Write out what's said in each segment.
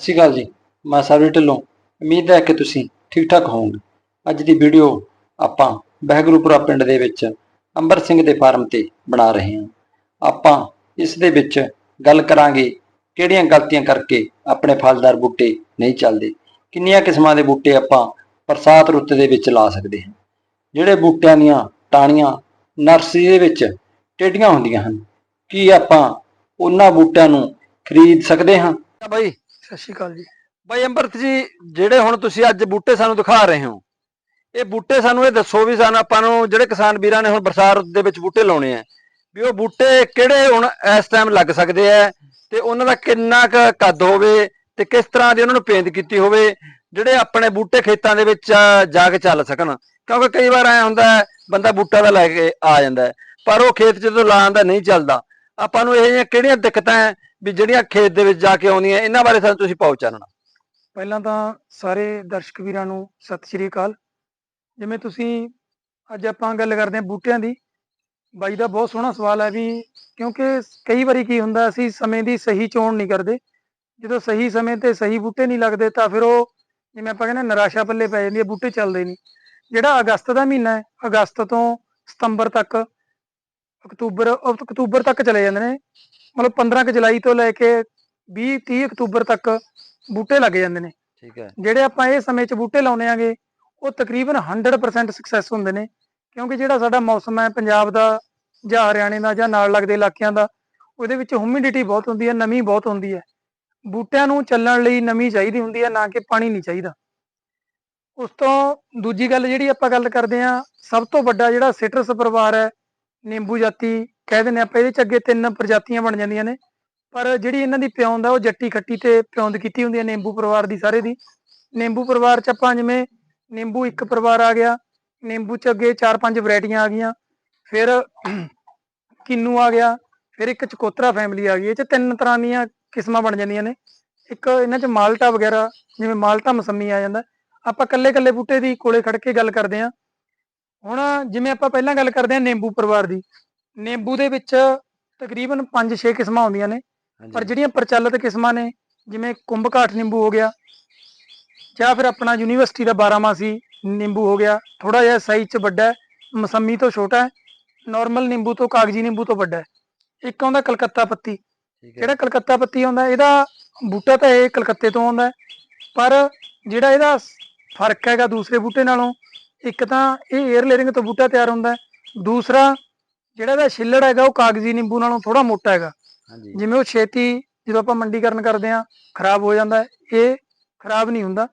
ਸਤਿ ਸ਼੍ਰੀ ਅਕਾਲ ਜੀ, ਮੈਂ ਸਰਵੀ ਢਿੱਲੋਂ। ਉਮੀਦ ਹੈ ਕਿ ਤੁਸੀਂ ਠੀਕ ਠਾਕ ਹੋਵੋਗੇ। ਅੱਜ ਦੀ ਵੀਡੀਓ ਆਪਾਂ ਬਹਿਗਰੂਪੁਰਾ ਪਿੰਡ ਦੇ ਵਿੱਚ ਅੰਬਰ ਸਿੰਘ ਦੇ ਫਾਰਮ ਤੇ ਬਣਾ ਰਹੇ ਹਾਂ। ਆਪਾਂ ਇਸ ਦੇ ਵਿੱਚ ਗੱਲ ਕਰਾਂਗੇ ਕਿਹੜੀਆਂ ਗਲਤੀਆਂ ਕਰਕੇ ਆਪਣੇ ਫਲਦਾਰ ਬੂਟੇ ਨਹੀਂ ਚੱਲਦੇ। ਕਿੰਨੀਆਂ ਕਿਸਮਾਂ ਦੇ ਬੂਟੇ ਆਪਾਂ ਬਰਸਾਤ ਰੁੱਤ ਦੇ ਵਿੱਚ ਲਾ ਸਕਦੇ ਹਾਂ। ਜਿਹੜੇ ਬੂਟਿਆਂ ਦੀਆਂ ਟਾਹਣੀਆਂ ਨਰਸਰੀ ਦੇ ਵਿੱਚ ਟੇਢੀਆਂ ਹੁੰਦੀਆਂ ਹਨ, ਕੀ ਆਪਾਂ ਉਹਨਾਂ ਬੂਟਿਆਂ ਨੂੰ ਖਰੀਦ ਸਕਦੇ ਹਾਂ? ਬਾਈ ਸਤਿ ਸ਼੍ਰੀ ਅਕਾਲ ਜੀ। ਬਾਈ ਅੰਮ੍ਰਿਤ ਜੀ ਜਿਹੜੇ ਹੁਣ ਤੁਸੀਂ ਅੱਜ ਬੂਟੇ ਸਾਨੂੰ ਦਿਖਾ ਰਹੇ ਹੋ ਇਹ ਬੂਟੇ ਸਾਨੂੰ ਇਹ ਦੱਸੋ ਵੀ ਸਾਨੂੰ ਆਪਾਂ ਨੂੰ ਜਿਹੜੇ ਕਿਸਾਨ ਵੀਰਾਂ ਨੇ ਹੁਣ ਬਰਸਾਤ ਦੇ ਵਿੱਚ ਬੂਟੇ ਲਾਉਣੇ ਆ ਵੀ ਉਹ ਬੂਟੇ ਕਿਹੜੇ ਹੁਣ ਇਸ ਟਾਈਮ ਲੱਗ ਸਕਦੇ ਆ ਤੇ ਉਹਨਾਂ ਦਾ ਕਿੰਨਾ ਕੁ ਕੱਦ ਹੋਵੇ ਤੇ ਕਿਸ ਤਰ੍ਹਾਂ ਦੀ ਉਹਨਾਂ ਨੂੰ ਪੇਂਟ ਕੀਤੀ ਹੋਵੇ ਜਿਹੜੇ ਆਪਣੇ ਬੂਟੇ ਖੇਤਾਂ ਦੇ ਵਿੱਚ ਜਾ ਕੇ ਚੱਲ ਸਕਣ। ਕਿਉਂਕਿ ਕਈ ਵਾਰ ਐ ਹੁੰਦਾ ਹੈ, ਬੰਦਾ ਬੂਟਾ ਦਾ ਲੈ ਕੇ ਆ ਜਾਂਦਾ ਹੈ, ਪਰ ਉਹ ਖੇਤ ਜਦੋਂ ਲਾਉਂਦਾ ਨਹੀਂ ਚੱਲਦਾ ਆਪਾਂ ਨੂੰ ਇਹ ਜਿਹੀਆਂ ਕਿਹੜੀਆਂ ਦਿੱਕਤਾਂ ਹੈ ਵੀ ਜਿਹੜੀਆਂ ਖੇਤ ਦੇ ਵਿੱਚ ਜਾ ਕੇ ਆਉਂਦੀਆਂ, ਇਹਨਾਂ ਬਾਰੇ ਸਾਨੂੰ ਤੁਸੀਂ ਪਾਓ ਚਾਨਣਾ। ਪਹਿਲਾਂ ਤਾਂ ਸਾਰੇ ਦਰਸ਼ਕ ਵੀਰਾਂ ਨੂੰ ਸਤਿ ਸ਼੍ਰੀ ਅਕਾਲ। ਜਿਵੇਂ ਤੁਸੀਂ ਅੱਜ ਆਪਾਂ ਗੱਲ ਕਰਦੇ ਹਾਂ ਬੂਟਿਆਂ ਦੀ, ਬਾਈ ਦਾ ਬਹੁਤ ਸੋਹਣਾ ਸਵਾਲ ਹੈ ਵੀ ਕਿਉਂਕਿ ਕਈ ਵਾਰੀ ਕੀ ਹੁੰਦਾ, ਅਸੀਂ ਸਮੇਂ ਦੀ ਸਹੀ ਚੋਣ ਨਹੀਂ ਕਰਦੇ। ਜਦੋਂ ਸਹੀ ਸਮੇਂ ਤੇ ਸਹੀ ਬੂਟੇ ਨਹੀਂ ਲੱਗਦੇ ਤਾਂ ਫਿਰ ਉਹ ਜਿਵੇਂ ਆਪਾਂ ਕਹਿੰਦੇ ਨਿਰਾਸ਼ਾ ਪੱਲੇ ਪੈ ਜਾਂਦੀ ਹੈ, ਬੂਟੇ ਚੱਲਦੇ ਨਹੀਂ। ਜਿਹੜਾ ਅਗਸਤ ਦਾ ਮਹੀਨਾ ਹੈ, ਅਗਸਤ ਤੋਂ ਸਤੰਬਰ ਤੱਕ ਅਕਤੂਬਰ ਅਕਤੂਬਰ ਤੱਕ ਚਲੇ ਜਾਂਦੇ ਨੇ। ਮਤਲਬ 15 ਕੁ ਜੁਲਾਈ ਤੋਂ ਲੈ ਕੇ 20 30 ਅਕਤੂਬਰ ਤੱਕ ਬੂਟੇ ਲੱਗ ਜਾਂਦੇ ਨੇ। ਠੀਕ ਹੈ। ਜਿਹੜੇ ਆਪਾਂ ਇਹ ਸਮੇਂ 'ਚ ਬੂਟੇ ਲਾਉਨੇ ਆਗੇ ਉਹ ਤਕਰੀਬਨ 100% ਸਕਸੈਸ ਹੁੰਦੇ ਨੇ। ਕਿਉਂਕਿ ਜਿਹੜਾ ਸਾਡਾ ਮੌਸਮ ਹੈ ਪੰਜਾਬ ਦਾ ਜਾਂ ਹਰਿਆਣੇ ਦਾ ਜਾਂ ਨਾਲ ਲੱਗਦੇ ਇਲਾਕਿਆਂ ਦਾ ਉਹਦੇ ਵਿੱਚ ਹਿਊਮਿਡਿਟੀ ਬਹੁਤ ਹੁੰਦੀ ਹੈ ਨਮੀ ਬਹੁਤ ਹੁੰਦੀ ਹੈ। ਬੂਟਿਆਂ ਨੂੰ ਚੱਲਣ ਲਈ ਨਮੀ ਚਾਹੀਦੀ ਹੁੰਦੀ ਹੈ ਨਾ ਕਿ ਪਾਣੀ ਨਹੀਂ ਚਾਹੀਦਾ। ਉਸ ਤੋਂ ਦੂਜੀ ਗੱਲ ਜਿਹੜੀ ਆਪਾਂ ਗੱਲ ਕਰਦੇ ਹਾਂ ਸਭ ਤੋਂ ਵੱਡਾ ਜਿਹੜਾ ਸਿਟਰਸ ਪਰਿਵਾਰ ਹੈ ਨਿੰਬੂ ਜਾਤੀ ਕਹਿ ਦਿੰਦੇ ਆਪਾਂ, ਇਹਦੇ ਚ ਅੱਗੇ ਤਿੰਨ ਪ੍ਰਜਾਤੀਆਂ ਬਣ ਜਾਂਦੀਆਂ ਨੇ। ਪਰ ਜਿਹੜੀ ਇਹਨਾਂ ਦੀ ਪਿਉਂਦ ਆ, ਉਹ ਜੱਟੀ ਖੱਟੀ ਤੇ ਪਿਉਂਦ ਕੀਤੀ ਹੁੰਦੀ ਹੈ ਨਿੰਬੂ ਪਰਿਵਾਰ ਦੀ ਸਾਰੇ ਦੀ। ਨਿੰਬੂ ਪਰਿਵਾਰ ਚ ਆਪਾਂ ਜਿਵੇਂ ਨਿੰਬੂ ਇੱਕ ਪਰਿਵਾਰ ਆ ਗਿਆ, ਨਿੰਬੂ ਚ ਅੱਗੇ ਚਾਰ ਪੰਜ ਵੈਰਾਈਟੀਆਂ ਆ ਗਈਆਂ। ਫਿਰ ਕਿੰਨੂ ਆ ਗਿਆ, ਫਿਰ ਇੱਕ ਚਕੋਤਰਾ ਫੈਮਿਲੀ ਆ ਗਈ। ਇਹ ਚ ਤਿੰਨ ਤਰ੍ਹਾਂ ਦੀਆਂ ਕਿਸਮਾਂ ਬਣ ਜਾਂਦੀਆਂ ਨੇ। ਇੱਕ ਇਹਨਾਂ ਚ ਮਾਲਟਾ ਵਗੈਰਾ, ਜਿਵੇਂ ਮਾਲਟਾ ਮਸੰਮੀ ਆ ਜਾਂਦਾ। ਆਪਾਂ ਕੱਲੇ ਕੱਲੇ ਬੂਟੇ ਦੀ ਕੋਲੇ ਖੜ ਕੇ ਗੱਲ ਕਰਦੇ ਹਾਂ। ਹੁਣ ਜਿਵੇਂ ਆਪਾਂ ਪਹਿਲਾਂ ਗੱਲ ਕਰਦੇ ਹਾਂ ਨਿੰਬੂ ਪਰਿਵਾਰ ਦੀ ਨਿੰਬੂ ਦੇ ਵਿੱਚ ਤਕਰੀਬਨ 5-6 ਕਿਸਮਾਂ ਆਉਂਦੀਆਂ ਨੇ ਪਰ ਜਿਹੜੀਆਂ ਪ੍ਰਚਲਿਤ ਕਿਸਮਾਂ ਨੇ ਜਿਵੇਂ ਕੁੰਭਕਾਠ ਨਿੰਬੂ ਹੋ ਗਿਆ ਜਾਂ ਫਿਰ ਆਪਣਾ ਯੂਨੀਵਰਸਿਟੀ ਦਾ 12ਮਾਸੀ ਨਿੰਬੂ ਹੋ ਗਿਆ ਥੋੜਾ ਜਿਹਾ ਸਾਈਜ਼ 'ਚ ਵੱਡਾ ਹੈ ਮਸੰਮੀ ਤੋਂ ਛੋਟਾ ਹੈ ਨਾਰਮਲ ਨਿੰਬੂ ਤੋਂ ਕਾਗਜ਼ੀ ਨਿੰਬੂ ਤੋਂ ਵੱਡਾ ਹੈ। ਇੱਕ ਆਉਂਦਾ ਕਲਕੱਤਾ ਪੱਤੀ ਜਿਹੜਾ ਕਲਕੱਤਾ ਪੱਤੀ ਆਉਂਦਾ ਇਹਦਾ ਬੂਟਾ ਤਾਂ ਇਹ ਕਲਕੱਤੇ ਤੋਂ ਆਉਂਦਾ ਪਰ ਜਿਹੜਾ ਇਹਦਾ ਫ਼ਰਕ ਹੈਗਾ ਦੂਸਰੇ ਬੂਟੇ ਨਾਲੋਂ ਇੱਕ ਤਾਂ ਇਹ 에ਅਰ ਲੇਅਰਿੰਗ ਤੋਂ ਬੂਟਾ ਤਿਆਰ ਹੁੰਦਾ ਦੂਸਰਾ ਜਿਹੜਾ ਇਹਦਾ ਛਿੱਲੜ ਹੈਗਾ ਉਹ ਕਾਗਜ਼ੀ ਨਿੰਬੂ ਨਾਲੋਂ ਥੋੜਾ ਮੋਟਾ ਹੈਗਾ। ਜਿਵੇਂ ਉਹ ਛੇਤੀ ਜਦੋਂ ਆਪਾਂ ਮੰਡੀਕਰਨ ਕਰਦੇ ਆ ਖਰਾਬ ਹੋ ਜਾਂਦਾ ਇਹ ਖਰਾਬ ਨਹੀਂ ਹੁੰਦਾ।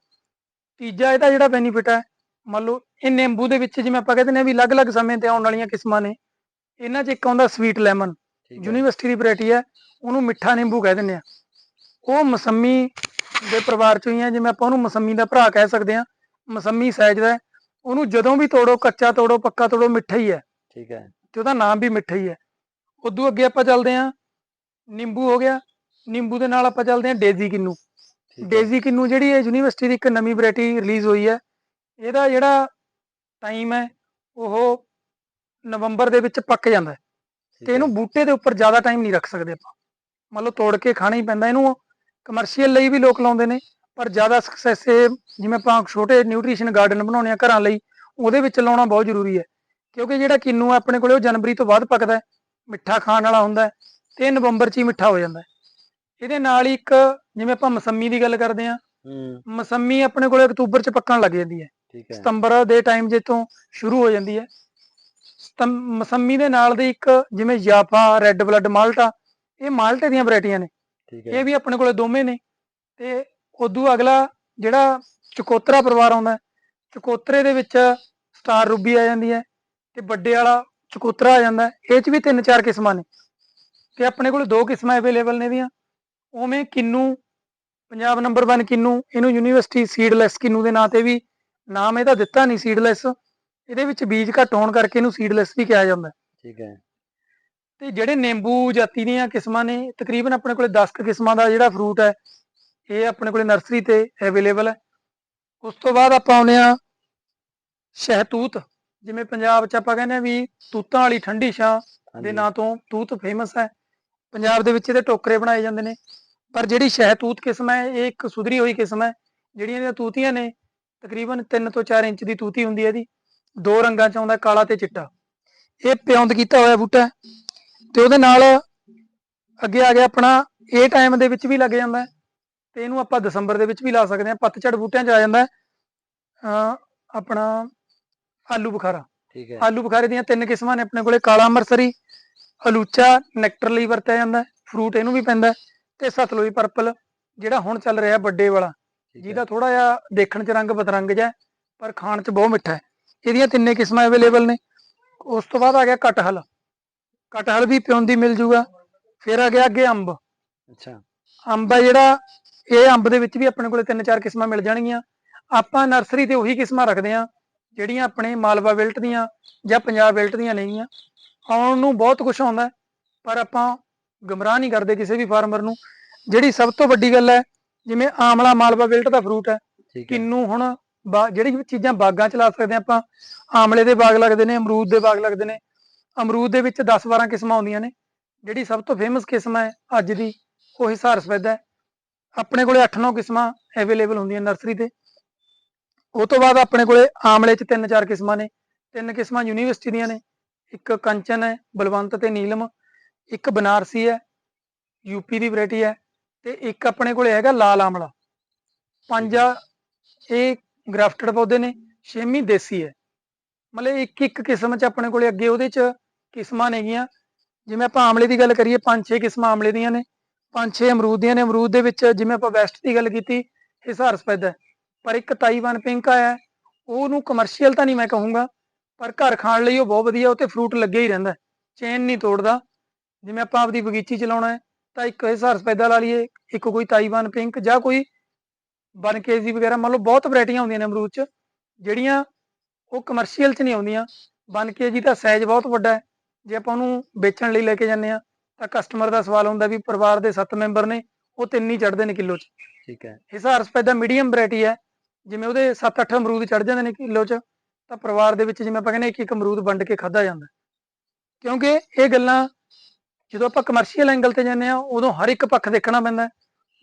ਤੀਜਾ ਇਹਦਾ ਜਿਹੜਾ ਬੈਨੀਫਿਟ ਹੈ ਮੰਨ ਲਓ ਇਹ ਨਿੰਬੂ ਦੇ ਵਿੱਚ ਜਿਵੇਂ ਆਪਾਂ ਕਹਿੰਦੇ ਨੇ ਵੀ ਅਲੱਗ-ਅਲੱਗ ਸਮੇਂ ਤੇ ਆਉਣ ਵਾਲੀਆਂ ਕਿਸਮਾਂ ਨੇ ਇਹਨਾਂ 'ਚ ਇੱਕ ਆਉਂਦਾ ਸਵੀਟ ਲੈਮਨ ਯੂਨੀਵਰਸਿਟੀ ਦੀ ਵੈਰਾਈਟੀ ਹੈ ਉਹਨੂੰ ਮਿੱਠਾ ਨਿੰਬੂ ਕਹਿ ਦਿੰਦੇ ਆ ਉਹ ਮਸੰਮੀ ਦੇ ਪਰਿਵਾਰ ਚੋਂ ਹੀ ਹੈ ਜਿਵੇਂ ਆਪਾਂ ਉਹਨੂੰ ਮਸੰਮੀ ਦਾ ਭਰਾ ਕਹਿ ਸਕਦੇ ਆ ਮਸੰਮੀ ਸਾਈਜ਼ ਦਾ। ਉਹਨੂੰ ਜਦੋਂ ਵੀ ਤੋੜੋ ਕੱਚਾ ਤੋੜੋ ਪੱਕਾ ਤੋੜੋ ਮਿੱਠਾ ਹੀ ਹੈ। ਠੀਕ ਹੈ। ਤੇ ਉਹਦਾ ਨਾਮ ਵੀ ਮਿੱਠਾ ਹੀ ਹੈ। ਉਦੋਂ ਅੱਗੇ ਆਪਾਂ ਚੱਲਦੇ ਹਾਂ। ਨਿੰਬੂ ਹੋ ਗਿਆ। ਨਿੰਬੂ ਦੇ ਨਾਲ ਆਪਾਂ ਚੱਲਦੇ ਹਾਂ ਡੇਜ਼ੀ ਕਿੰਨੂ। ਡੇਜ਼ੀ ਕਿੰਨੂ ਜਿਹੜੀ ਹੈ ਯੂਨੀਵਰਸਿਟੀ ਦੀ ਇੱਕ ਨਵੀਂ ਵੈਰਾਈਟੀ ਰਿਲੀਜ਼ ਹੋਈ ਹੈ। ਇਹਦਾ ਜਿਹੜਾ ਟਾਈਮ ਹੈ ਉਹ ਨਵੰਬਰ ਦੇ ਵਿੱਚ ਪੱਕ ਜਾਂਦਾ ਤੇ ਇਹਨੂੰ ਬੂਟੇ ਦੇ ਉੱਪਰ ਜ਼ਿਆਦਾ ਟਾਈਮ ਨਹੀਂ ਰੱਖ ਸਕਦੇ ਆਪਾਂ। ਮੰਨ ਲਓ ਤੋੜ ਕੇ ਖਾਣਾ ਹੀ ਪੈਂਦਾ। ਇਹਨੂੰ ਕਮਰਸ਼ੀਅਲ ਲਈ ਵੀ ਲੋਕ ਲਾਉਂਦੇ ਨੇ। ਪਰ ਜ਼ਿਆਦਾ ਸਕਸੈਸ ਇਹ ਜਿਵੇਂ ਆਪਾਂ ਛੋਟੇ ਨਿਊਟ੍ਰੀਸ਼ਨ ਗਾਰਡਨ ਬਣਾਉਣੇ ਆ ਘਰਾਂ ਲਈ ਉਹਦੇ ਵਿੱਚ ਲਾਉਣਾ ਬਹੁਤ ਜ਼ਰੂਰੀ ਹੈ। ਕਿਉਂਕਿ ਜਿਹੜਾ ਕਿੰਨੂ ਆਪਣੇ ਕੋਲੇ ਉਹ ਜਨਵਰੀ ਤੋਂ ਬਾਅਦ ਪੱਕਦਾ ਹੈ ਮਿੱਠਾ ਖਾਣ ਵਾਲਾ ਹੁੰਦਾ ਹੈ ਤੇ ਨਵੰਬਰ 'ਚ ਹੀ ਮਿੱਠਾ ਹੋ ਜਾਂਦਾ ਹੈ। ਇਹਦੇ ਨਾਲ ਹੀ ਇੱਕ ਜਿਵੇਂ ਆਪਾਂ ਮਸੰਮੀ ਦੀ ਗੱਲ ਕਰਦੇ ਆ ਮਸੰਮੀ ਆਪਣੇ ਕੋਲੇ ਅਕਤੂਬਰ 'ਚ ਪੱਕਣ ਲੱਗ ਜਾਂਦੀ ਹੈ। ਠੀਕ ਹੈ। ਸਤੰਬਰ ਦੇ ਟਾਈਮ ਜਿੱਤੋਂ ਸ਼ੁਰੂ ਹੋ ਜਾਂਦੀ ਹੈ। ਮਸੰਮੀ ਦੇ ਨਾਲ ਦੇ ਇੱਕ ਜਿਵੇਂ ਜਾਫਾ ਰੈੱਡ ਬਲੱਡ ਮਾਲਟਾ ਇਹ ਮਾਲਟੇ ਦੀਆਂ ਵੈਰਾਈਟੀਆਂ ਨੇ। ਇਹ ਵੀ ਆਪਣੇ ਕੋਲੇ ਦੋਵੇਂ ਨੇ ਤੇ ਉਦੋਂ ਅਗਲਾ ਜਿਹੜਾ ਚਕੋਤਰਾ ਪਰਿਵਾਰ ਆਉਂਦਾ ਚਕੋਤਰੇ ਦੇ ਵਿੱਚ ਸਟਾਰ ਰੂਬੀ ਆ ਜਾਂਦੀ ਹੈ ਤੇ ਵੱਡੇ ਵਾਲਾ ਚਕੋਤਰਾ ਆ ਜਾਂਦਾ। ਇਹ ਚ ਵੀ ਤਿੰਨ ਚਾਰ ਕਿਸਮਾਂ ਨੇ ਤੇ ਆਪਣੇ ਕੋਲ ਦੋ ਕਿਸਮਾਂ ਅਵੇਲੇਬਲ ਨੇ ਇਹਦੀਆਂ ਉਵੇਂ ਕਿੰਨੂ ਪੰਜਾਬ ਨੰਬਰ 1 ਕਿੰਨੂ ਇਹਨੂੰ ਯੂਨੀਵਰਸਿਟੀ ਸੀਡਲੈਸ ਕਿੰਨੂ ਦੇ ਨਾਂ ਤੇ ਵੀ ਨਾਮ ਇਹਦਾ ਦਿੱਤਾ ਨਹੀਂ ਸੀਡਲੈਸ ਇਹਦੇ ਵਿੱਚ ਬੀਜ ਘੱਟ ਹੋਣ ਕਰਕੇ ਇਹਨੂੰ ਸੀਡਲੈਸ ਵੀ ਕਿਹਾ ਜਾਂਦਾ। ਠੀਕ ਹੈ ਤੇ ਜਿਹੜੇ ਨਿੰਬੂ ਜਾਤੀ ਦੀਆਂ ਕਿਸਮਾਂ ਨੇ ਤਕਰੀਬਨ ਆਪਣੇ ਕੋਲੇ 10 ਕੁ ਕਿਸਮਾਂ ਦਾ ਜਿਹੜਾ ਫਰੂਟ ਹੈ ਇਹ ਆਪਣੇ ਕੋਲੇ ਨਰਸਰੀ ਤੇ ਅਵੇਲੇਬਲ ਹੈ। ਉਸ ਤੋਂ ਬਾਅਦ ਆਪਾਂ ਆਉਂਦੇ ਆ ਸ਼ਹਿਤੂਤ ਜਿਵੇਂ ਪੰਜਾਬ 'ਚ ਆਪਾਂ ਕਹਿੰਦੇ ਆ ਵੀ ਤੂਤਾਂ ਵਾਲੀ ਠੰਡੀ ਛਾਂ ਦੇ ਨਾਂ ਤੋਂ ਤੂਤ ਫੇਮਸ ਹੈ। ਪੰਜਾਬ ਦੇ ਵਿੱਚ ਇਹਦੇ ਟੋਕਰੇ ਬਣਾਏ ਜਾਂਦੇ ਨੇ। ਪਰ ਜਿਹੜੀ ਸ਼ਹਿਤੂਤ ਕਿਸਮ ਹੈ ਇਹ ਇੱਕ ਸੁਧਰੀ ਹੋਈ ਕਿਸਮ ਹੈ। ਜਿਹੜੀਆਂ ਇਹਦੀਆਂ ਤੂਤੀਆਂ ਨੇ ਤਕਰੀਬਨ 3 ਤੋਂ 4 ਇੰਚ ਦੀ ਤੂਤੀ ਹੁੰਦੀ ਹੈ ਇਹਦੀ। ਦੋ ਰੰਗਾਂ ਚ ਆਉਂਦਾ ਕਾਲਾ ਤੇ ਚਿੱਟਾ। ਇਹ ਪਿਉਂਦ ਕੀਤਾ ਹੋਇਆ ਬੂਟਾ ਤੇ ਉਹਦੇ ਨਾਲ ਅੱਗੇ ਆ ਗਿਆ ਆਪਣਾ ਇਹ ਟਾਈਮ ਦੇ ਵਿੱਚ ਵੀ ਲੱਗ ਜਾਂਦਾ ਹੈ। ਤੇ ਇਹਨੂੰ ਆਪਾਂ ਦਸੰਬਰ ਦੇ ਵਿੱਚ ਵੀ ਲਾ ਸਕਦੇ ਹਾਂ ਪੱਤਝੜ ਬੂਟਿਆਂ 'ਚ ਆ ਜਾਂਦਾ ਹੈ। ਆਪਣਾ ਆਲੂ ਬੁਖਾਰਾ। ਠੀਕ ਹੈ। ਆਲੂ ਬੁਖਾਰੇ ਦੀਆਂ ਤਿੰਨ ਕਿਸਮਾਂ ਨੇ ਆਪਣੇ ਕੋਲੇ ਕਾਲਾ ਅੰਮ੍ਰਿਤਸਰੀ ਅਲੂਚਾ ਨੈਕਟਰ ਲਈ ਵਰਤਿਆ ਜਾਂਦਾ ਫਰੂਟ ਇਹਨੂੰ ਵੀ ਪੈਂਦਾ ਤੇ ਸਤਲੁਜੀ ਪਰਪਲ ਜਿਹੜਾ ਹੁਣ ਚੱਲ ਰਿਹਾ ਵੱਡੇ ਵਾਲਾ। ਜਿਹਦਾ ਥੋੜਾ ਜਿਹਾ ਦੇਖਣ 'ਚ ਰੰਗ ਬਦਰੰਗ ਜਿਹਾ ਪਰ ਖਾਣ 'ਚ ਬਹੁਤ ਮਿੱਠਾ ਹੈ। ਇਹਦੀਆਂ ਤਿੰਨੇ ਕਿਸਮਾਂ ਅਵੇਲੇਬਲ ਨੇ। ਉਸ ਤੋਂ ਬਾਅਦ ਆ ਗਿਆ ਕਟਹਲ। ਕਟਹਲ ਵੀ ਪਿਉਂਦੀ ਮਿਲ ਜੂਗਾ। ਫਿਰ ਆ ਗਿਆ ਅੱਗੇ ਅੰਬ। ਅੱਛਾ। ਅੰਬ ਆ ਜਿਹੜਾ ਇਹ ਅੰਬ ਦੇ ਵਿੱਚ ਵੀ ਆਪਣੇ ਕੋਲੇ ਤਿੰਨ ਚਾਰ ਕਿਸਮਾਂ ਮਿਲ ਜਾਣਗੀਆਂ। ਆਪਾਂ ਨਰਸਰੀ ਤੇ ਉਹੀ ਕਿਸਮਾਂ ਰੱਖਦੇ ਆ ਜਿਹੜੀਆਂ ਆਪਣੇ ਮਾਲਵਾ ਵਿਲਟ ਦੀਆਂ ਜਾਂ ਪੰਜਾਬ ਵਿਲਟ ਦੀਆਂ ਨੇਗੀਆਂ। ਆਉਣ ਨੂੰ ਬਹੁਤ ਕੁਝ ਆਉਂਦਾ ਪਰ ਆਪਾਂ ਗਮਰਾਹ ਨਹੀਂ ਕਰਦੇ ਕਿਸੇ ਵੀ ਫਾਰਮਰ ਨੂੰ। ਜਿਹੜੀ ਸਭ ਤੋਂ ਵੱਡੀ ਗੱਲ ਹੈ ਜਿਵੇਂ ਆਮਲਾ ਮਾਲਵਾ ਵਿਲਟ ਦਾ ਫਰੂਟ ਹੈ ਕਿੰਨੂ ਹੁਣ ਜਿਹੜੀ ਚੀਜ਼ਾਂ ਬਾਗਾਂ ਚ ਲਾ ਸਕਦੇ ਆਪਾਂ ਆਮਲੇ ਦੇ ਬਾਗ ਲੱਗਦੇ ਨੇ ਅਮਰੂਦ ਦੇ ਬਾਗ ਲੱਗਦੇ ਨੇ। ਅਮਰੂਦ ਦੇ ਵਿੱਚ 10-12 ਕਿਸਮਾਂ ਆਉਂਦੀਆਂ ਨੇ। ਜਿਹੜੀ ਸਭ ਤੋਂ ਫੇਮਸ ਕਿਸਮ ਹੈ ਅੱਜ ਦੀ ਉਹ ਹਿਸਾਰ ਸਫੈਦਾ ਹੈ। ਆਪਣੇ ਕੋਲੇ 8-9 ਕਿਸਮਾਂ ਅਵੇਲੇਬਲ ਹੁੰਦੀਆਂ ਨਰਸਰੀ ਤੇ। ਉਹ ਤੋਂ ਬਾਅਦ ਆਪਣੇ ਕੋਲੇ ਆਮਲੇ ਚ ਤਿੰਨ ਚਾਰ ਕਿਸਮਾਂ ਨੇ। ਤਿੰਨ ਕਿਸਮਾਂ ਯੂਨੀਵਰਸਿਟੀ ਦੀਆਂ ਨੇ। ਇੱਕ ਕੰਚਨ ਹੈ, ਬਲਵੰਤ ਤੇ ਨੀਲਮ। ਇੱਕ ਬਨਾਰਸੀ ਹੈ ਯੂਪੀ ਦੀ ਵੈਰਾਈਟੀ ਹੈ ਤੇ ਇੱਕ ਆਪਣੇ ਕੋਲੇ ਹੈਗਾ ਲਾਲ ਆਮਲਾ। ਪੰਜ ਇਹ ਗ੍ਰਾਫਟਡ ਪੌਦੇ ਨੇ, ਛੇਵੀਂ ਦੇਸੀ ਹੈ। ਮਤਲਬ ਇੱਕ ਇੱਕ ਕਿਸਮ ਚ ਆਪਣੇ ਕੋਲੇ ਅੱਗੇ ਉਹਦੇ ਚ ਕਿਸਮਾਂ ਨੇਗੀਆਂ। ਜਿਵੇਂ ਆਪਾਂ ਆਮਲੇ ਦੀ ਗੱਲ ਕਰੀਏ, ਪੰਜ ਛੇ ਕਿਸਮਾਂ ਆਮਲੇ ਦੀਆਂ ਨੇ। ਪੰਜ ਛੇ ਅਮਰੂਦ ਦੀਆਂ ਨੇ, ਅਮਰੂਦ ਦੇ ਵਿੱਚ ਜਿਵੇਂ ਆਪਾਂ ਵੈਸਟ ਦੀ ਗੱਲ ਕੀਤੀ ਹਿਸਾਰ ਸਫੈਦਾ ਹੈ। ਪਰ ਇੱਕ ਤਾਈਵਾਨ ਪਿੰਕ ਆਇਆ, ਉਹਨੂੰ ਕਮਰਸ਼ੀਅਲ ਤਾਂ ਨਹੀਂ ਮੈਂ ਕਹੂੰਗਾ, ਪਰ ਘਰ ਖਾਣ ਲਈ ਉਹ ਬਹੁਤ ਵਧੀਆ ਉਹ ਤੇ ਫਰੂਟ ਲੱਗਿਆ ਹੀ ਰਹਿੰਦਾ ਚੇਨ ਨਹੀਂ ਤੋੜਦਾ। ਜਿਵੇਂ ਆਪਾਂ ਆਪਦੀ ਬਗੀਚੀ ਚਲਾਉਣਾ ਹੈ, ਤਾਂ ਇੱਕ ਹਿਸਾਰ ਸਫੈਦਾ ਲਾ ਲਈਏ, ਇੱਕ ਕੋਈ ਤਾਈਵਾਨ ਪਿੰਕ ਜਾਂ ਕੋਈ 1 ਕੇਜੀ ਵਗੈਰਾ, ਮੰਨ ਲਓ ਬਹੁਤ ਵੈਰਾਈਟੀਆਂ ਹੁੰਦੀਆਂ ਨੇ ਅਮਰੂਦ ਚ, ਜਿਹੜੀਆਂ ਉਹ ਕਮਰਸ਼ੀਅਲ ਚ ਨਹੀਂ ਆਉਂਦੀਆਂ। 1 ਕੇਜੀ ਦਾ ਸਾਈਜ਼ ਬਹੁਤ ਵੱਡਾ ਹੈ। ਜੇ ਆਪਾਂ ਉਹਨੂੰ ਵੇਚਣ ਲਈ ਲੈ ਕੇ ਜਾਂਦੇ ਆ ਤਾਂ ਕਸਟਮਰ ਦਾ ਸਵਾਲ ਹੁੰਦਾ ਵੀ ਪਰਿਵਾਰ ਦੇ 7 ਮੈਂਬਰ ਨੇ ਉਹ ਤਿੰਨ ਹੀ ਚੜਦੇ ਨੇ ਕਿਲੋ ਚ ਠੀਕ ਹੈ ਹਿਸਾਰ ਸਫੈਦਾ ਮੀਡੀਅਮ ਵੈਰਾਈਟੀ ਹੈ ਜਿਵੇਂ ਉਹਦੇ 7-8 ਅਮਰੂਦ ਚੜ ਜਾਂਦੇ ਨੇ ਕਿਲੋ ਚ ਤਾਂ ਪਰਿਵਾਰ ਦੇ ਵਿੱਚ ਜਿਵੇਂ ਆਪਾਂ ਕਹਿੰਦੇ ਇੱਕ ਇੱਕ ਅਮਰੂਦ ਵੰਡ ਕੇ ਖਾਦਾ ਜਾਂਦਾ। ਕਿਉਂਕਿ ਇਹ ਗੱਲਾਂ ਜਦੋਂ ਆਪਾਂ ਕਮਰਸ਼ੀਅਲ ਐਂਗਲ ਤੇ ਜਾਂਦੇ ਆ ਉਦੋਂ ਹਰ ਇੱਕ ਪੱਖ ਦੇਖਣਾ ਪੈਂਦਾ।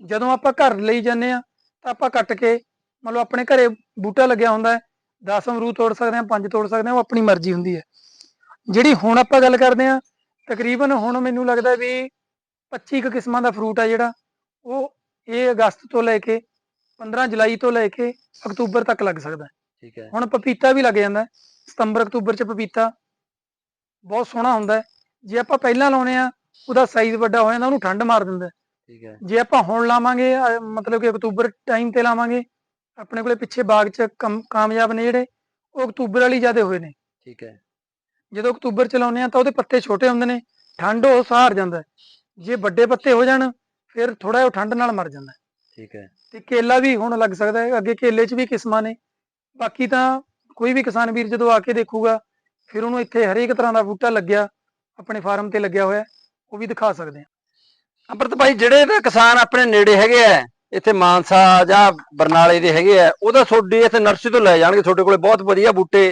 ਜਦੋਂ ਆਪਾਂ ਘਰ ਲਈ ਜਾਂਦੇ ਆ ਤਾਂ ਆਪਾਂ ਕੱਟ ਕੇ ਮੰਨ ਲਓ ਆਪਣੇ ਘਰੇ ਬੂਟਾ ਲੱਗਿਆ ਹੁੰਦਾ ਹੈ 10 ਅਮਰੂਦ ਤੋੜ ਸਕਦੇ ਆ 5 ਤੋੜ ਸਕਦੇ ਆ ਉਹ ਆਪਣੀ ਮਰਜ਼ੀ ਹੁੰਦੀ ਹੈ ਜਿਹੜੀ ਹੁਣ ਆਪਾਂ ਗੱਲ ਕਰਦੇ ਆ ਤਕਰੀਬਨ ਹੁਣ ਮੈਨੂੰ ਲੱਗਦਾ ਵੀ 25 ਕੁ ਕਿਸਮਾਂ ਦਾ ਫਰੂਟ ਆ ਜਿਹੜਾ ਉਹ ਇਹ ਅਗਸਤ ਤੋਂ ਲੈ ਕੇ 15 ਜੁਲਾਈ ਤੋਂ ਲੈ ਕੇ ਅਕਤੂਬਰ ਤੱਕ ਲੱਗ ਸਕਦਾ। ਠੀਕ ਹੈ ਹੁਣ ਪਪੀਤਾ ਵੀ ਲੱਗ ਜਾਂਦਾ। ਸਤੰਬਰ ਅਕਤੂਬਰ ਚ ਪਪੀਤਾ ਬਹੁਤ ਸੋਹਣਾ ਹੁੰਦਾ। ਜੇ ਆਪਾਂ ਪਹਿਲਾਂ ਲਾਉਨੇ ਆ ਉਹਦਾ ਸਾਈਜ਼ ਵੱਡਾ ਹੋ ਜਾਂਦਾ ਉਹਨੂੰ ਠੰਡ ਮਾਰ ਦਿੰਦਾ। ਠੀਕ ਹੈ ਜੇ ਆਪਾਂ ਹੁਣ ਲਾਵਾਂਗੇ ਮਤਲਬ ਕਿ ਅਕਤੂਬਰ ਟਾਈਮ ਤੇ ਲਾਵਾਂਗੇ ਆਪਣੇ ਕੋਲੇ ਪਿੱਛੇ ਬਾਗ ਚ ਕਮ- ਕਾਮਯਾਬ ਨੇ ਜਿਹੜੇ ਉਹ ਅਕਤੂਬਰ ਵਾਲੀ ਜ਼ਿਆਦੇ ਹੋਏ ਨੇ ਠੀਕ ਹੈ ਜਦੋਂ ਅਕਤੂਬਰ ਚ ਲਾਉਂਦੇ ਆ ਤਾਂ ਉਹਦੇ ਪੱਤੇ ਛੋਟੇ ਹੁੰਦੇ ਨੇ ਠੰਡ ਉਹ ਸਹਾਰ ਜਾਂਦਾ ਹੈ। ਜੇ ਵੱਡੇ ਪੱਤੇ ਹੋ ਜਾਣ ਫਿਰ ਥੋੜਾ ਜਿਹਾ ਉਹ ਠੰਡ ਨਾਲ ਮਰ ਜਾਂਦਾ ਹੈ। ਠੀਕ ਹੈ ਤੇ ਕੇਲਾ ਵੀ ਹੁਣ ਲੱਗ ਸਕਦਾ ਹੈ ਅੱਗੇ ਕੇਲੇ 'ਚ ਵੀ ਕਿਸਮਾਂ ਨੇ ਬਾਕੀ ਤਾਂ ਕੋਈ ਵੀ ਕਿਸਾਨ ਵੀਰ ਜਦੋਂ ਆ ਕੇ ਦੇਖੂਗਾ ਫਿਰ ਉਹਨੂੰ ਇੱਥੇ ਹਰੇਕ ਤਰ੍ਹਾਂ ਦਾ ਬੂਟਾ ਲੱਗਿਆ ਆਪਣੇ ਫਾਰਮ ਤੇ ਲੱਗਿਆ ਹੋਇਆ ਹੈ, ਉਹ ਵੀ ਦਿਖਾ ਸਕਦੇ ਆ ਅੰਮ੍ਰਿਤ ਭਾਈ ਜਿਹੜੇ ਤਾਂ ਕਿਸਾਨ ਆਪਣੇ ਨੇੜੇ ਹੈਗੇ ਆ ਇੱਥੇ ਮਾਨਸਾ ਜਾਂ ਬਰਨਾਲੇ ਦੇ ਹੈਗੇ ਆ ਉਹਦਾ ਤੁਹਾਡੀ ਇੱਥੇ ਨਰਸਰੀ ਤੋਂ ਲੈ ਜਾਣਗੇ ਤੁਹਾਡੇ ਕੋਲੇ ਬਹੁਤ ਵਧੀਆ ਬੂਟੇ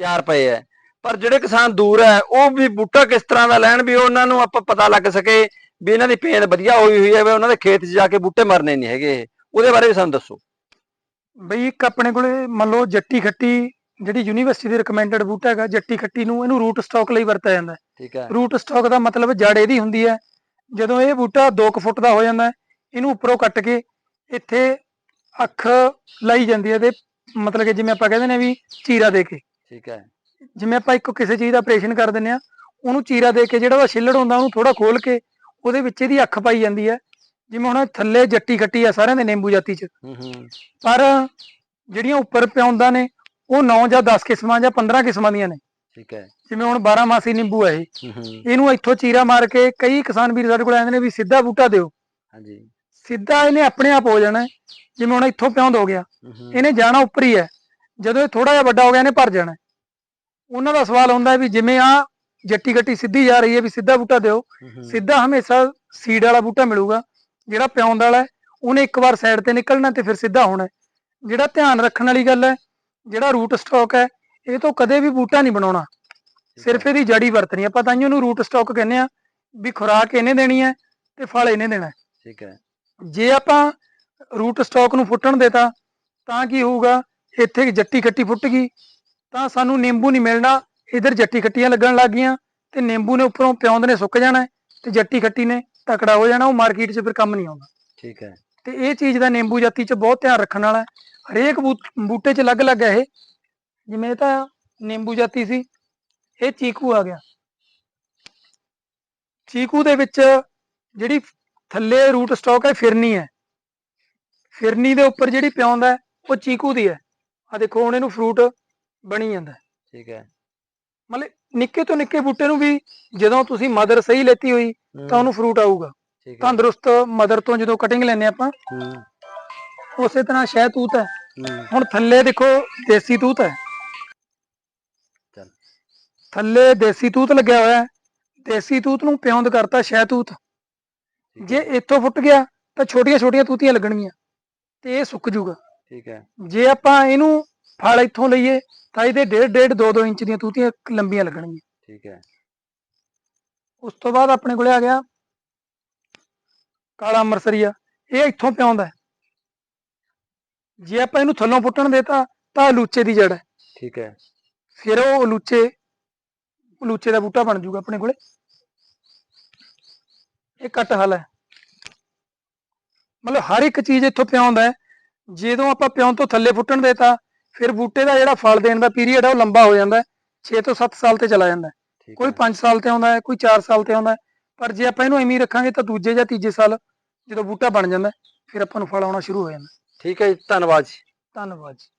ਤਿਆਰ ਪਏ ਆ ਪਰ ਜਿਹੜੇ ਕਿਸਾਨ ਦੂਰ ਹੈ ਉਹ ਵੀ ਬੂਟਾ ਕਿਸ ਤਰ੍ਹਾਂ ਦਾ ਲੈਣ ਵੀ ਉਹਨਾਂ ਨੂੰ ਆਪਾਂ ਪਤਾ ਲੱਗ ਸਕੇ ਵੀ ਇਹਨਾਂ ਦੀ ਪੇਨ ਵਧੀਆ ਹੋਈ ਹੋਈ ਹੈ ਵੀ ਉਹਨਾਂ ਦੇ ਖੇਤ 'ਚ ਜਾ ਕੇ ਬੂਟੇ ਮਰਨੇ ਨਹੀਂ ਹੈਗੇ। ਉਹਦੇ ਬਾਰੇ ਵੀ ਸਾਨੂੰ ਦੱਸੋ। ਬਈ ਇੱਕ ਆਪਣੇ ਕੋਲੇ ਮੰਨ ਲਓ ਜੱਟੀ ਖੱਟੀ ਜਿਹੜੀ ਯੂਨੀਵਰਸਿਟੀ ਦੇ ਰეკਮੈਂਡਡ ਬੂਟਾ ਹੈਗਾ ਜੱਟੀ ਖੱਟੀ ਨੂੰ ਇਹਨੂੰ ਰੂਟ ਸਟਾਕ ਲਈ ਵਰਤਿਆ ਜਾਂਦਾ ਹੈ। ਠੀਕ ਹੈ। ਰੂਟ ਸਟਾਕ ਦਾ ਮਤਲਬ ਜੜ ਇਹਦੀ ਹੁੰਦੀ ਹੈ ਜਦੋਂ ਇਹ ਬੂਟਾ 2 ਫੁੱਟ ਦਾ ਹੋ ਜਾਂਦਾ ਇਹਨੂੰ ਉੱਪਰੋਂ ਕੱਟ ਕੇ ਇੱਥੇ ਅੱਖ ਲਾਈ ਜਾਂਦੀ ਹੈ ਤੇ ਮਤਲਬ ਕਿ ਜਿਵੇਂ ਆਪਾਂ ਕਹਿੰਦੇ ਨੇ ਵੀ ਚੀਰਾ ਦੇ ਕੇ। ਠੀਕ ਹੈ। ਜਿਵੇਂ ਆਪਾਂ ਇੱਕ ਕਿਸੇ ਚੀਜ਼ ਦਾ ਆਪਰੇਸ਼ਨ ਕਰ ਦਿੰਨੇ ਆ ਉਹਨੂੰ ਚੀਰਾ ਦੇ ਕੇ ਜਿਹੜਾ ਉਹਦਾ ਛਿੱਲੜ ਹੁੰਦਾ ਉਹਨੂੰ ਥੋੜਾ ਖੋਲ ਕੇ ਉਹਦੇ ਵਿੱਚ ਇਹਦੀ ਅੱਖ ਪਾਈ ਜਾਂਦੀ ਹੈ। ਜਿਵੇਂ ਹੁਣ ਥੱਲੇ ਜੱਟੀ ਖੱਟੀ ਆ ਸਾਰਿਆਂ ਦੇ ਨਿੰਬੂ ਜਾਤੀ ਚ। ਹੂੰ ਹੂੰ। ਪਰ ਜਿਹੜੀਆਂ ਉੱਪਰ ਪਿਆਉਂਦਾ ਨੇ ਉਹ 9 ਜਾਂ 10 ਕਿਸਮਾਂ ਜਾਂ 15 ਕਿਸਮਾਂ ਦੀਆਂ ਨੇ। ਠੀਕ ਹੈ। ਜਿਵੇਂ ਹੁਣ 12 ਮਾਸੀ ਨਿੰਬੂ ਹੈ ਇਹ ਇਹਨੂੰ ਇੱਥੋਂ ਚੀਰਾ ਮਾਰ ਕੇ ਕਈ ਕਿਸਾਨ ਵੀਰ ਸਾਡੇ ਕੋਲ ਆਉਂਦੇ ਨੇ ਵੀ ਸਿੱਧਾ ਬੂਟਾ ਦਿਓ। ਹਾਂਜੀ। ਸਿੱਧਾ ਇਹਨੇ ਆਪਣੇ ਆਪ ਹੋ ਜਾਣਾ। ਜਿਵੇਂ ਹੁਣ ਇੱਥੋਂ ਪਿਆਉਂਦ ਹੋ ਗਿਆ। ਇਹਨੇ ਜਾਣਾ ਉੱਪਰ ਹੀ ਹੈ। ਜਦੋਂ ਇਹ ਥੋੜਾ ਜਿਹਾ ਵੱਡਾ ਹੋ ਗਿਆ ਇਹਨੇ ਭਰ ਜਾਣਾ। ਉਹਨਾਂ ਦਾ ਸਵਾਲ ਹੁੰਦਾ ਹੈ ਵੀ ਜਿਵੇਂ ਆ ਜੱਟੀ ਗੱਟੀ ਸਿੱਧੀ ਜਾ ਰਹੀ ਹੈ ਵੀ ਸਿੱਧਾ ਬੂਟਾ ਦਿਓ ਹੂੰ ਹੂੰ। ਸਿੱਧਾ ਹਮੇਸ਼ਾ ਸੀਡ ਵਾਲਾ ਬੂਟਾ ਮਿਲੂਗਾ ਜਿਹੜਾ ਪਿਆਉਂਦ ਵਾਲਾ ਹੈ ਉਹਨੇ ਇੱਕ ਵਾਰ ਸਾਈਡ ਤੇ ਨਿਕਲਣਾ ਤੇ ਫਿਰ ਸਿੱਧਾ ਹੋਣਾ ਹੈ। ਜਿਹੜਾ ਧਿਆਨ ਰੱਖਣ ਵਾਲੀ ਗੱਲ ਹੈ ਜਿਹੜਾ ਰੂਟ ਸਟਾਕ ਹੈ ਇਹ ਤੋਂ ਕਦੇ ਵੀ ਬੂਟਾ ਨਹੀਂ ਬਣਾਉਣਾ। ਸਿਰਫ ਇਹਦੀ ਜੜੀ ਵਰਤਣੀ ਆਪਾਂ ਤਾਂ ਉਹਨੂੰ ਰੂਟ ਸਟਾਕ ਕਹਿੰਦੇ ਆ ਵੀ ਖੁਰਾਕ ਇਹਨੇ ਦੇਣੀ ਹੈ ਤੇ ਫਲ ਇਹਨੇ ਦੇਣਾ ਹੈ। ਠੀਕ ਹੈ। ਜੇ ਆਪਾਂ ਰੂਟ ਸਟਾਕ ਨੂੰ ਫੁੱਟਣ ਦੇਤਾ ਤਾਂ ਕੀ ਹੋਊਗਾ? ਇੱਥੇ ਜੱਟੀ ਖੱਟੀ ਫੁੱਟ ਗਈ ਤਾਂ ਸਾਨੂੰ ਨਿੰਬੂ ਨਹੀਂ ਮਿਲਣਾ। ਇਧਰ ਜੱਟੀ ਖੱਟੀਆਂ ਲੱਗਣ ਲੱਗ ਗਈਆਂ ਤੇ ਨਿੰਬੂ ਨੇ ਉੱਪਰੋਂ ਪਿਉਂਦ ਨੇ ਸੁੱਕ ਜਾਣਾ ਤੇ ਜੱਟੀ ਖੱਟੀ ਨੇ ਤਕੜਾ ਹੋ ਜਾਣਾ ਉਹ ਮਾਰਕੀਟ 'ਚ ਫਿਰ ਕੰਮ ਨਹੀਂ ਆਉਂਦਾ। ਠੀਕ ਹੈ। ਤੇ ਇਹ ਚੀਜ਼ ਦਾ ਨਿੰਬੂ ਜਾਤੀ 'ਚ ਬਹੁਤ ਧਿਆਨ ਰੱਖਣ ਵਾਲਾ ਹੈ। ਹਰੇਕ ਬੂਟ- 'ਚ ਅਲੱਗ-ਅਲੱਗ ਹੈ ਇਹ। ਜਿਵੇਂ ਇਹ ਤਾਂ ਨਿੰਬੂ ਜਾਤੀ ਸੀ ਇਹ ਚੀਕੂ ਆ ਗਿਆ। ਚੀਕੂ ਦੇ ਵਿੱਚ ਜਿਹੜੀ ਥੱਲੇ ਰੂਟ ਸਟਾਕ ਹੈ ਫਿਰਨੀ ਹੈ। ਫਿਰਨੀ ਦੇ ਉੱਪਰ ਜਿਹੜੀ ਪਿਉਂਦ ਹੈ ਉਹ ਚੀਕੂ ਦੀ ਹੈ। ਆ ਦੇਖੋ ਹੁਣ ਇਹਨੂੰ ਫਰੂਟ ਬਣੀ ਜਾਂਦਾ ਹੈ। ਠੀਕ ਹੈ। ਮਤਲਬ ਨਿੱਕੇ ਤੋਂ ਨਿੱਕੇ ਬੂਟੇ ਨੂੰ ਵੀ ਜਦੋਂ ਤੁਸੀਂ ਮਦਰ ਸਹੀ ਲੈਤੀ ਹੋਈ ਤਾਂ ਉਹਨੂੰ ਫਰੂਟ ਆਊਗਾ। ਠੀਕ ਹੈ। ਤੰਦਰੁਸਤ ਮਦਰ ਤੋਂ ਜਦੋਂ ਕਟਿੰਗ ਲੈਨੇ ਆਪਾਂ ਹੂੰ। ਉਸੇ ਤਰ੍ਹਾਂ ਸ਼ਹਿਤੂਤ ਹੈ। ਹੂੰ। ਹੁਣ ਥੱਲੇ ਦੇਖੋ ਦੇਸੀ ਤੂਤ ਹੈ। ਚੱਲ। ਥੱਲੇ ਦੇਸੀ ਤੂਤ ਲੱਗਿਆ ਹੋਇਆ ਹੈ। ਦੇਸੀ ਤੂਤ ਨੂੰ ਪਿਉਂਦ ਕਰਤਾ ਸ਼ਹਿਤੂਤ ਠੀਕ ਜੇ ਹੈ, ਇੱਥੋਂ ਫੁੱਟ ਗਿਆ ਤਾਂ ਛੋਟੀਆਂ ਛੋਟੀਆਂ ਤੂਤੀਆਂ ਲੱਗਣਗੀਆਂ ਤੇ ਇਹ ਸੁੱਕ ਜੂਗਾ ਠੀਕ ਹੈ। ਜੇ ਆਪਾਂ ਇਹਨੂੰ ਫਲ ਇੱਥੋਂ ਲਈਏ ਤਾਂ ਇਹਦੇ ਡੇਢ ਡੇਢ 2 2 ਇੰਚ ਦੀਆਂ ਤੂਤੀਆਂ ਲੰਬੀਆਂ ਲੱਗਣਗੀਆਂ। ਠੀਕ ਹੈ। ਉਸ ਤੋਂ ਬਾਅਦ ਆਪਣੇ ਕੋਲੇ ਆ ਗਿਆ ਕਾਲਾ ਮਰਸਰੀਆ ਇਹ ਇੱਥੋਂ ਪਿਆਉਂਦਾ ਹੈ। ਜੇ ਆਪਾਂ ਇਹਨੂੰ ਥੱਲੋਂ ਪੁੱਟਣ ਦੇਤਾ ਤਾਂ ਲੂਚੇ ਦੀ ਜੜ ਹੈ। ਠੀਕ ਹੈ। ਫਿਰ ਉਹ ਲੂਚੇ ਲੂਚੇ ਦਾ ਬੂਟਾ ਬਣ ਜਾਊਗਾ ਆਪਣੇ ਕੋਲੇ। ਇਹ ਕੱਟ ਹਲ ਹੈ। ਮਤਲਬ ਹਰ ਇੱਕ ਚੀਜ਼ ਇੱਥੋਂ ਪਿਆਉਂਦਾ ਹੈ। ਜਦੋਂ ਆਪਾਂ ਪਿਉਣ ਤੋਂ ਥੱਲੇ ਫੁੱਟਣ ਦੇਤਾ ਫਿਰ ਬੂਟੇ ਦਾ ਜਿਹੜਾ ਫਲ ਦੇਣ ਦਾ ਪੀਰੀਅਡ ਹੈ ਉਹ ਲੰਬਾ ਹੋ ਜਾਂਦਾ ਹੈ। 6 ਤੋਂ 7 ਸਾਲ ਤੇ ਚਲਾ ਜਾਂਦਾ ਹੈ। ਕੋਈ ਹੈ 5 ਸਾਲ ਤੇ ਆਉਂਦਾ ਹੈ ਕੋਈ 4 ਸਾਲ ਤੇ ਆਉਂਦਾ ਹੈ। ਪਰ ਜੇ ਆਪਾਂ ਇਹਨੂੰ ਐਵੇਂ ਰੱਖਾਂਗੇ ਤਾਂ ਦੂਜੇ ਜਾਂ ਤੀਜੇ ਸਾਲ ਜਦੋਂ ਬੂਟਾ ਬਣ ਜਾਂਦਾ ਫਿਰ ਆਪਾਂ ਨੂੰ ਫਲ ਆਉਣਾ ਸ਼ੁਰੂ ਹੋ ਜਾਂਦਾ। ਠੀਕ ਹੈ ਜੀ ਧੰਨਵਾਦ ਜੀ। ਧੰਨਵਾਦ ਜੀ।